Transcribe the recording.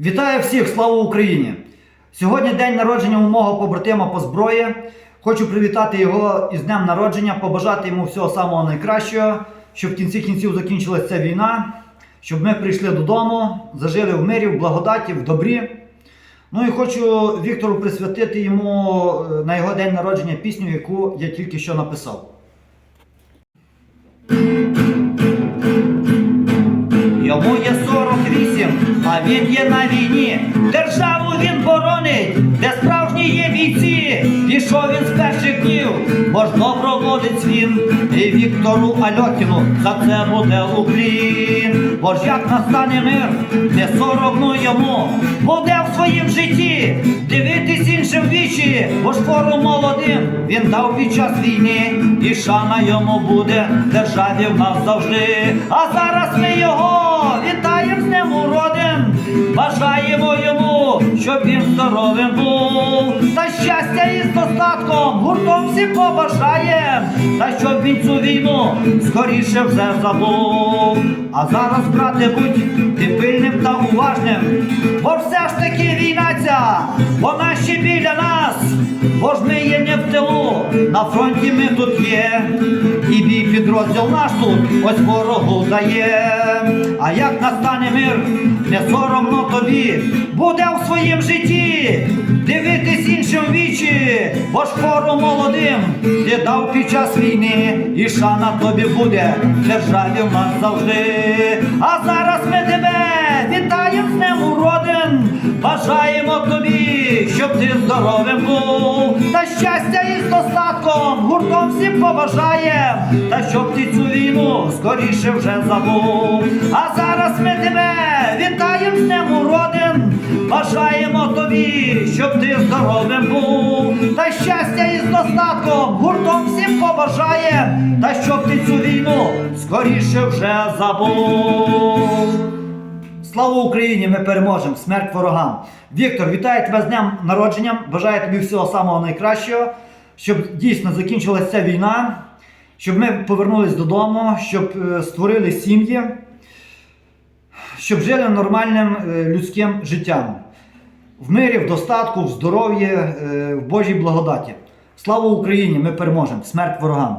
Вітаю всіх, слава Україні! Сьогодні день народження у мого побратима по зброї. Хочу привітати його із днем народження, побажати йому всього самого найкращого, щоб в кінці кінців закінчилася ця війна, щоб ми прийшли додому, зажили в мирі, в благодаті, в добрі. Ну і хочу Віктору присвятити йому е, на його день народження пісню, яку я тільки що написав. 48, а він є на війні. Державу він боронить, де справжні є бійці. Пішов він з перших днів, можна проводить він. І Віктору Альокіну за це буде уклін. Бо ж як настане мир, не соромно йому, буде в своїм житті дивитись в вічі, бо ж молодим. Він дав під час війни, і шана йому буде. Державі в нас завжди. А зараз ми його вітаємо з ним уродин, бажаємо йому, щоб він здоровим був, та щастя із достатком, гуртом всі побажаєм, та щоб він цю війну скоріше вже забув. А зараз, брате, будь ти пильним та уважним, бо все ж таки війна ця, вона ще біля нас, бо ж ми є не в тилу, на фронті ми тут є, і бій підрозділ наш тут ось ворогу дає. А як настане мир, не соромно тобі, буде в своїм житті, дивитись іншим вічі, бо ж хору молодим ти дав під час війни, і шана тобі буде. Державі в нас завжди. А зараз здоровим був, та щастя із достатком, гуртом всім побажаєм, та щоб ти цю війну скоріше вже забув. А зараз ми тебе вітаємо з ним уродин, бажаємо тобі, щоб ти здоровим був, та щастя із достатком, гуртом всім побажаєм, та щоб ти цю війну скоріше вже забув. Слава Україні! Ми переможемо! Смерть ворогам! Віктор, вітаю тебе з днем народження! Бажаю тобі всього самого найкращого, щоб дійсно закінчилася ця війна, щоб ми повернулись додому, щоб е, створили сім'ї, щоб жили нормальним е, людським життям. В мирі, в достатку, в здоров'ї, е, в Божій благодаті. Слава Україні! Ми переможемо! Смерть ворогам!